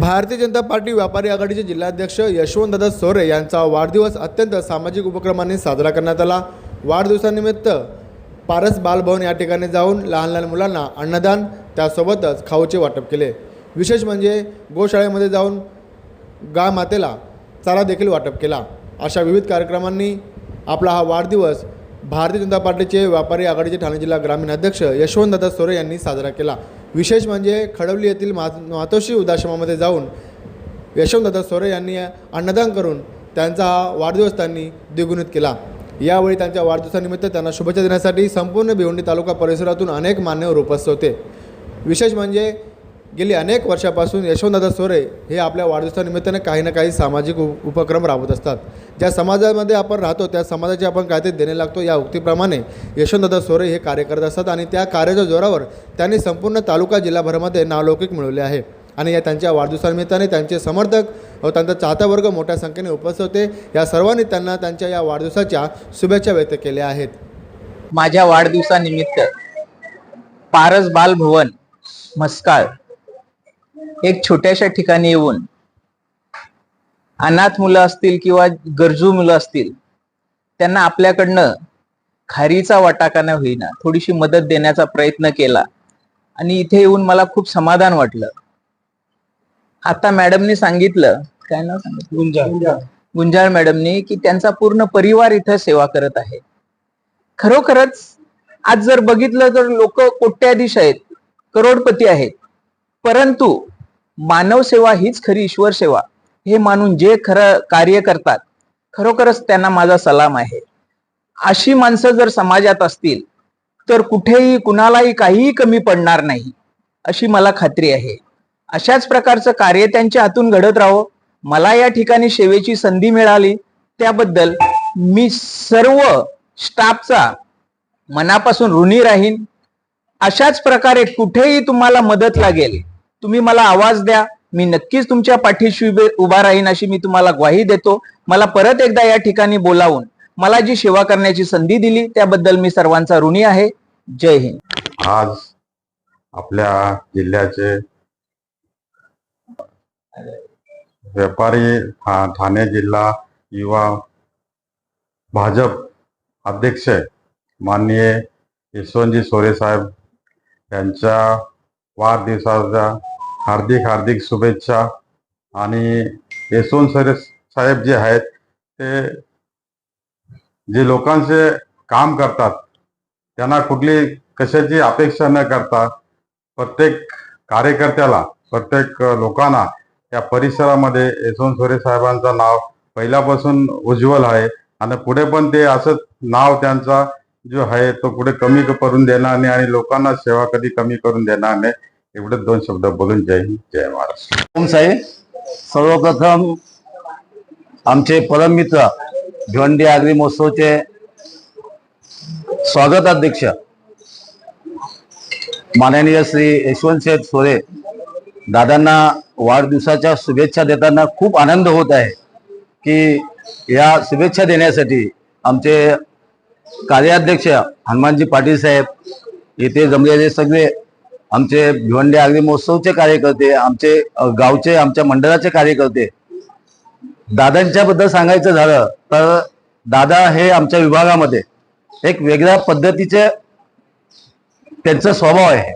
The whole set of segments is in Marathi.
भारतीय जनता पार्टी व्यापारी आघाडीचे जिल्हाध्यक्ष यशवंतदादा सोरे यांचा वाढदिवस अत्यंत सामाजिक उपक्रमांनी साजरा करण्यात आला. वाढदिवसानिमित्त पारस बालभवन या ठिकाणी जाऊन लहान लहान मुलांना अन्नदान त्यासोबतच खाऊचे वाटप केले. विशेष म्हणजे गोशाळेमध्ये जाऊन गाय मातेला चारा देखील वाटप केला. अशा विविध कार्यक्रमांनी आपला हा वाढदिवस भारतीय जनता पार्टीचे व्यापारी आघाडीचे ठाणे जिल्हा ग्रामीण अध्यक्ष यशवंतदादा सोरे यांनी साजरा केला. विशेष म्हणजे खडवली येथील मा मातोश्री उदाश्रमामध्ये जाऊन यशवंतदादा सोरे यांनी अन्नदान करून त्यांचा वाढदिवस त्यांनी द्विगुणित केला. यावेळी त्यांच्या वाढदिवसानिमित्त त्यांना शुभेच्छा देण्यासाठी संपूर्ण भिवंडी तालुका परिसरातून अनेक मान्यवर उपस्थित होते. विशेष म्हणजे गेली अनेक वर्षापासून यशवंतदादा सोरे हे आपल्या वाढदिवसानिमित्ताने काही ना काही सामाजिक उ उपक्रम राबवत असतात. ज्या समाजामध्ये आपण राहतो त्या समाजाचे आपण काहीतरी देणे लागतो या उक्तीप्रमाणे यशवंतदादा सोरे हे कार्य करत असतात आणि त्या कार्याच्या जोरावर त्यांनी संपूर्ण तालुका जिल्हाभरामध्ये नावलौकिक मिळवले आहे. आणि या त्यांच्या वाढदिवसानिमित्ताने त्यांचे समर्थक व त्यांचा चाहता वर्ग मोठ्या संख्येने उपस्थित होते. या सर्वांनी त्यांना त्यांच्या या वाढदिवसाच्या शुभेच्छा व्यक्त केल्या आहेत. माझ्या वाढदिवसानिमित्त पारस बालभवन मस्काळ एक छोट्याशा ठिकाणी येऊन अनाथ मुलं असतील किंवा गरजू मुलं असतील त्यांना आपल्याकडनं खारीचा वाटा का नाही होईना थोडीशी मदत देण्याचा प्रयत्न केला. आणि इथे येऊन मला खूप समाधान वाटलं. आता मॅडमनी सांगितलं काय नाव सांगितलं? गुंजाळ. मॅडमनी की त्यांचा पूर्ण परिवार इथं सेवा करत आहे. खरोखरच आज जर बघितलं तर लोक कोट्याधीश आहेत करोडपती आहेत. परंतु मानव सेवा हीच खरी ईश्वर सेवा. हे मानून जे खरं कार्य करतात खरोखरच त्यांना माझा सलाम आहे. अशी माणसं जर समाजात असतील तर कुठेही कुणालाही काहीही कमी पडणार नाही अशी मला खात्री आहे. अशाच प्रकारचं कार्य त्यांच्या हातून घडत राहो. मला या ठिकाणी सेवेची संधी मिळाली. त्याबद्दल मी सर्व स्टाफचा मनापासून ऋणी राहीन. अशाच प्रकारे कुठेही तुम्हाला मदत लागेल. तुम्ही मला आवाज द्या. मी नक्कीच तुमच्या पाठीशी उभे उभा राहीन अशी मी तुम्हाला ग्वाही देतो. मला परत एकदा या ठिकाणी बोलावून मला जी सेवा करण्याची संधी दिली त्याबद्दल मी सर्वांचा ऋणी आहे. जय हिंद. आज आपल्या जिल्ह्याचे व्यापारी ठाणे जिल्हा युवा भाजप अध्यक्ष माननीय यशवंतजी सोरे साहेब यांच्या वाढदिवसाच्या हार्दिक हार्दिक शुभेच्छा. आणि यशवंत सोरे साहेब जे आहेत ते जे लोकांचे काम करतात त्यांना कुठली कशाची अपेक्षा न करता प्रत्येक कार्यकर्त्याला प्रत्येक लोकांना या परिसरामध्ये यशवंत सोरे साहेबांचं नाव पहिल्यापासून उज्ज्वल आहे. आणि पुढे पण ते असंच नाव त्यांचा जो आहे तो पुढे कमी करून देणार नाही आणि लोकांना सेवा कधी कमी करून देणार नाही. एवढे दोन शब्द बोलून जय हिंद जय महाराष्ट्र. ओम साहेब सर्वप्रथम आमचे परममित्र भिवंडी आगरी महोत्सवचे स्वागताध्यक्ष माननीय श्री यशवंत शेठ सोरे दादांना वाढदिवसाच्या शुभेच्छा देताना खूप आनंद होत आहे की या शुभेच्छा देण्यासाठी आमचे कार्याध्यक्ष हनुमानजी पाटील साहेब येथे जमलेले सगळे आमचे भिवंडी आगरी महोत्सवचे कार्यकर्ते आमचे गावचे आमच्या मंडळाचे कार्यकर्ते. दादांच्या बद्दल सांगायचं झालं तर दादा हे आमच्या विभागामध्ये एक वेगळ्या पद्धतीचे त्यांचा स्वभाव आहे.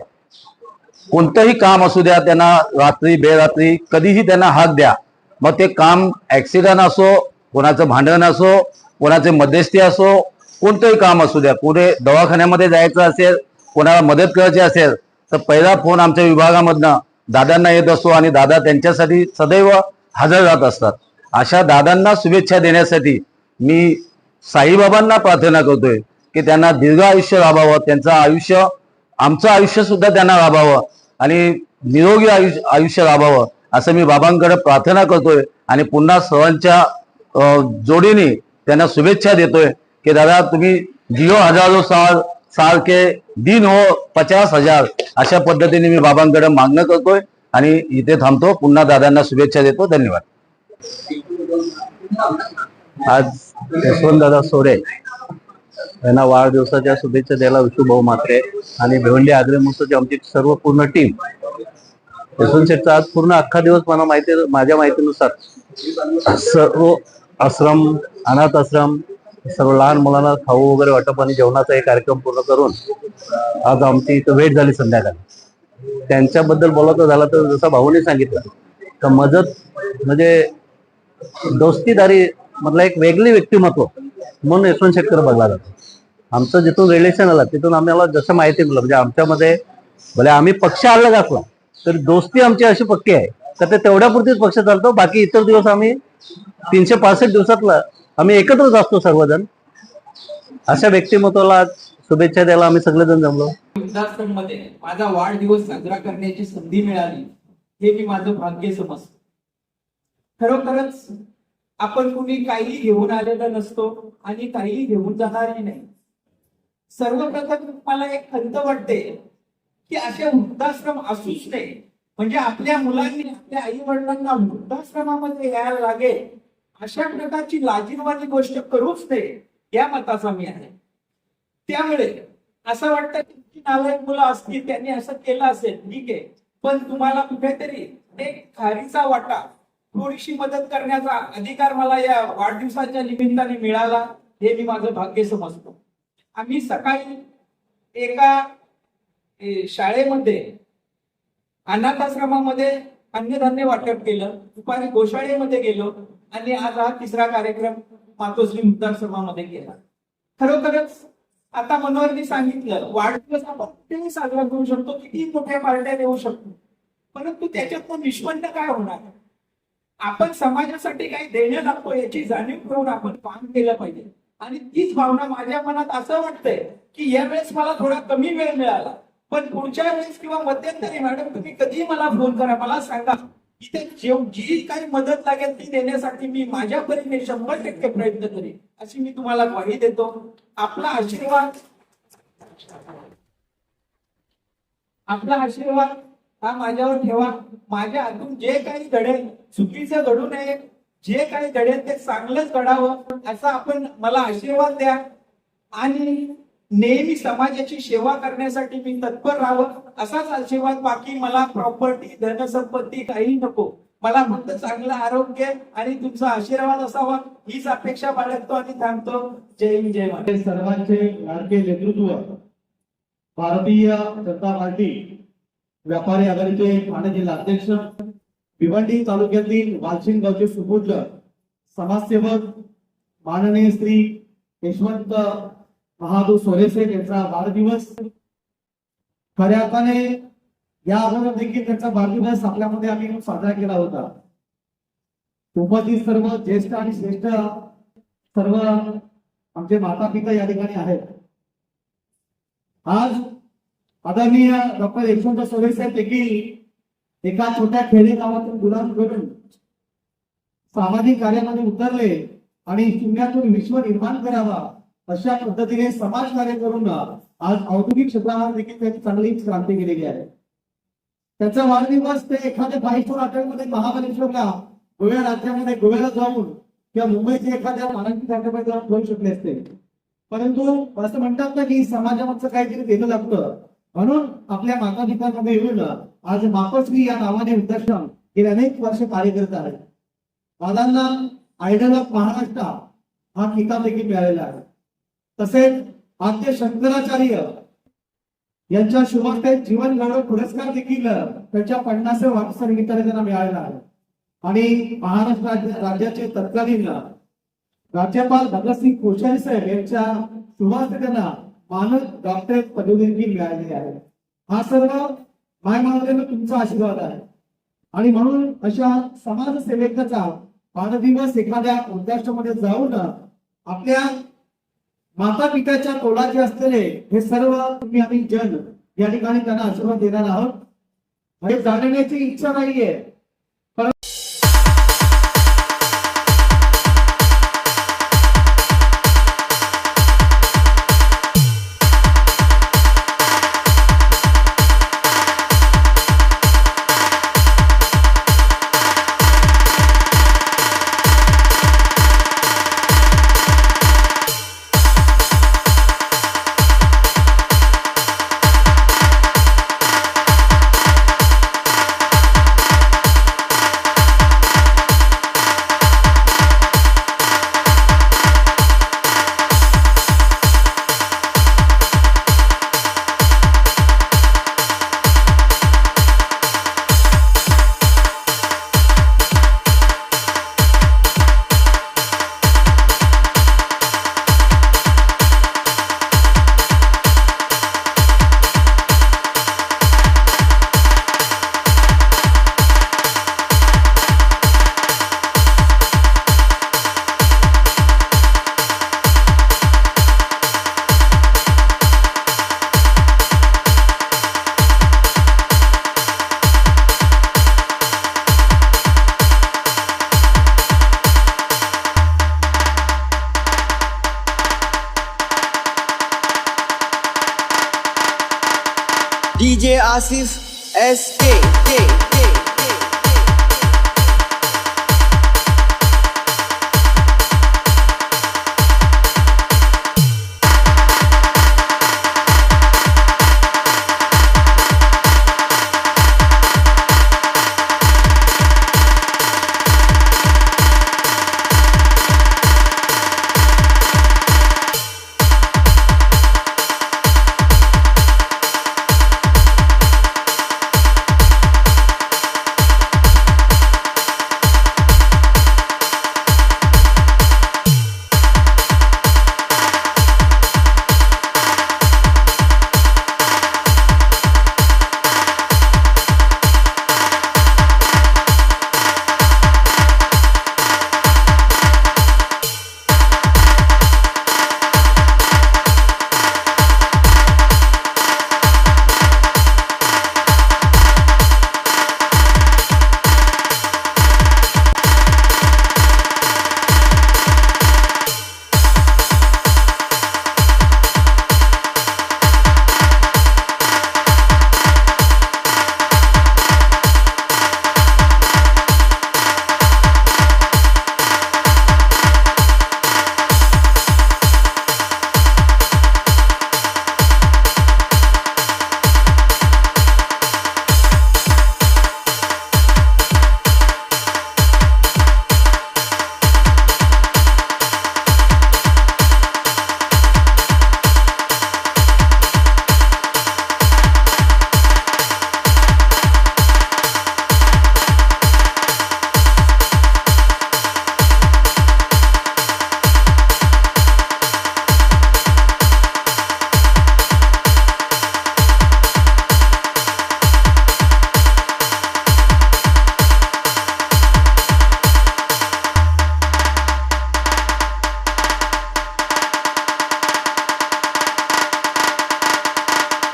कोणतंही काम असू द्या त्यांना रात्री बेरात्री कधीही त्यांना हात द्या. मग ते काम ऍक्सिडेंट असो कोणाचं भांडण असो कोणाचे मध्यस्थी असो कोणतंही काम असू द्या. कुठे दवाखान्यामध्ये जायचं असेल कोणाला मदत करायची असेल तर पहिला फोन आमच्या विभागामधनं दादांना येत असतो आणि दादा त्यांच्यासाठी सदैव हजर राहत असतात. अशा दादांना शुभेच्छा देण्यासाठी मी साईबाबांना प्रार्थना करतोय की त्यांना दीर्घ आयुष्य लाभावं त्यांचं आयुष्य आमचं आयुष्य सुद्धा त्यांना लाभावं आणि निरोगी आयुष्य आयुष्य लाभावं असं मी बाबांकडे प्रार्थना करतोय आणि पुन्हा सर्वांच्या जोडीने त्यांना शुभेच्छा देतोय की दादा तुम्ही जिओ हजारो साल साल के दिन हो पचास हजार. अशा पद्धतीने मी बाबांकडे मागणं करतोय आणि इथे थांबतो. पुन्हा दादांना शुभेच्छा देतो. धन्यवाद. आज यशवंत दादा सोरे यांना वाढदिवसाच्या शुभेच्छा द्यायला विशुभाऊ मात्रे आणि भिवंडी आग्रे महोत्सवची आमची सर्व पूर्ण टीम. यशवंत शेठचा आज पूर्ण अख्खा दिवस मला माहिती माझ्या माहितीनुसार सर्व आश्रम अनाथ आश्रम सर्व लहान मुलांना खाऊ वगैरे वाटप आणि जेवणाचा एक कार्यक्रम पूर्ण करून आज आमची इथं भेट झाली संध्याकाळी. त्यांच्याबद्दल बोलायचं झालं तर जसं भाऊने सांगितलं तर मदत म्हणजे दोस्तीदारी मधला एक वेगळी व्यक्तिमत्व म्हणून यशवंत शेटकर बघला जातो. आमचं जिथून रिलेशन आलं तिथून आम्हाला जसं माहिती मिळलं म्हणजे आमच्यामध्ये भले आम्ही पक्ष अलग असला तर दोस्ती आमची अशी पक्की आहे. तर ते तेवढ्यापुरतीच पक्ष चालतो बाकी इतर दिवस आम्ही तीनशे पासष्ट दिवसातला आम्ही एकत्रच असतो सर्वजण. अशा व्यक्तिमत्वाला आज शुभेच्छा द्यायला आम्ही सगळेजण जमलो. वृद्धाश्रममध्ये माझा वाढदिवस साजरा करण्याची संधी मिळाली हे मी माझं भाग्य समजतो. खरोखरच आपण कुणी काही घेऊन आलेलं नसतो आणि काही घेऊन जाणारही नाही. सर्वप्रथम मला एक खंत वाटते की असे वृद्धाश्रम असूच नाही म्हणजे आपल्या मुलांनी आपल्या आई वडिलांना वृद्धाश्रमामध्ये यायला लागेल. अशा प्रकारची लाजीरवाणी गोष्ट करूच नये या मताचा मी आहे. त्यामुळे असं वाटतं की नालायक मुलं असतील त्यांनी असं केलं असेल ठीक आहे. पण तुम्हाला कुठेतरी एक खारीचा वाटा थोडीशी मदत करण्याचा अधिकार मला या वाढदिवसाच्या निमित्ताने मिळाला हे मी माझं भाग्य समजतो. आम्ही सकाळी एका शाळेमध्ये अनाथाश्रमामध्ये अन्नधान्य वाटप केलं. दुपारी गोशाळेमध्ये गेलो. आणि आज हा तिसरा कार्यक्रम मातोश्री वृद्धाश्रमामध्ये केला. खरोखरच आता मनोहरनी सांगितलं वाढदिवस आपण कुठेही साजरा करू शकतो किती मोठ्या पार्ट्या देऊ शकतो. परंतु त्याच्यातनं निष्पन्न काय होणार? आपण समाजासाठी काही देणं लागतो याची जाणीव करून आपण काम केलं पाहिजे. आणि तीच भावना माझ्या मनात असं वाटतंय की यावेळेस मला थोडा कमी वेळ मिळाला. पण पुढच्या वेळेस किंवा मध्यंतरी मॅडम तुम्ही कधी मला फोन करा मला सांगा. जी काही मदत लागेल ती देण्यासाठी मी माझ्या परीने शंभर टक्के प्रयत्न करेन. अशी मी तुम्हाला ग्वाही देतो. आपला आशीर्वाद आपला आशीर्वाद हा माझ्यावर ठेवा. माझ्या हातून जे काही घडेल चुकीचं घडू नये. जे काही घडेल ते चांगलंच घडावं. असा आपण मला आशीर्वाद द्या. आणि नेहमी समाजाची सेवा करण्यासाठी मी तत्पर राहावं असाच आशीर्वाद बाकी मला प्रॉपर्टी धनसंपत्ती काही नको. मला फक्त चांगलं आरोग्य आणि तुमचा आशीर्वाद असावा हीच अपेक्षा बाळगतो आणि थांबतो. जय हिंद जय महाराज सर्वांचे लाडके नेतृत्व भारतीय जनता पार्टी व्यापारी आघाडीचे ठाणे जिल्हा अध्यक्ष भिवंडी तालुक्यातील वालशिंग गावचे सुपुत्र समाजसेवक माननीय श्री यशवंत महादू सोरेसेठ यांचा वाढदिवस. खऱ्या अर्थाने या अगोदर देखील त्यांचा वाढदिवस आपल्यामध्ये आम्ही साजरा केला होता. उपस्थित सर्व ज्येष्ठ आणि श्रेष्ठ सर्व आमचे माता पिता या ठिकाणी आहेत. आज आदरणीय डॉक्टर यशवंत सोरे साहेब देखील एका छोट्या खेडे गावातून गुलाम करून सामाजिक कार्यामध्ये उतरले आणि शून्यातून विश्व निर्माण करावा अशा पद्धतीने समाज कार्य करून आज औद्योगिक क्षेत्रावर देखील त्यांनी चांगली क्रांती केलेली आहे. त्याचा वाढदिवस ते एखाद्या फाईव्ह आठवड्यामध्ये महाबळेश्वरला महाबलेश्वरला गोव्या राज्यामध्ये गोव्याला जाऊन किंवा मुंबईच्या एखाद्या मानांकित हॉटेलमध्ये जाऊन करू शकले असते. परंतु असं म्हणतात ना की समाजामधचं काहीतरी देणं लागतं. म्हणून आपल्या माता पितांमध्ये येऊन आज मातोश्री या नावाने वृद्धाश्रम गेले अनेक वर्ष कार्य करत आहे दादांना आयडल ऑफ महाराष्ट्र हा किताब देखील मिळालेला आहे. तसेच आद्य शंकराचार्य यांच्या शुभास्ते जीवन गौरव पुरस्कार देखील त्यांच्या पन्नास वाढदिवसानिमित्ताने त्यांना मिळालेला आहे. आणि महाराष्ट्र राज्याचे तत्कालीन राज्यपाल भगतसिंग कोश्यारी साहेब यांच्या शुभास्ते त्यांना मानद डॉक्टरेट पदवी देखील मिळालेली आहे. हा सर्व माय मानवलेला तुमचा आशीर्वाद आहे. आणि म्हणून अशा समाजसेवकाचा बालदिवस एखाद्या वृद्धाश्रमामध्ये जाऊन आपल्या माता पित्याच्या कोलाचे असलेले हे सर्व तुम्ही आम्ही जन या ठिकाणी त्यांना आशीर्वाद देणार आहोत. हे जाणण्याची इच्छा नाहीये. परंतु Asif S K K K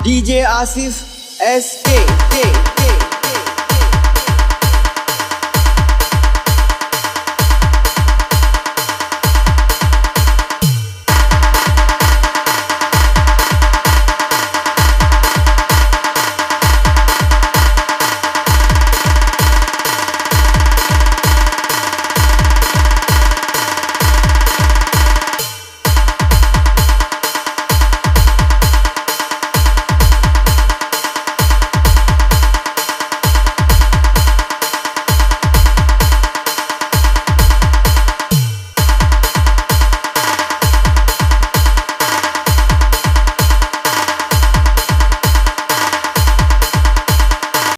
DJ Asif S K K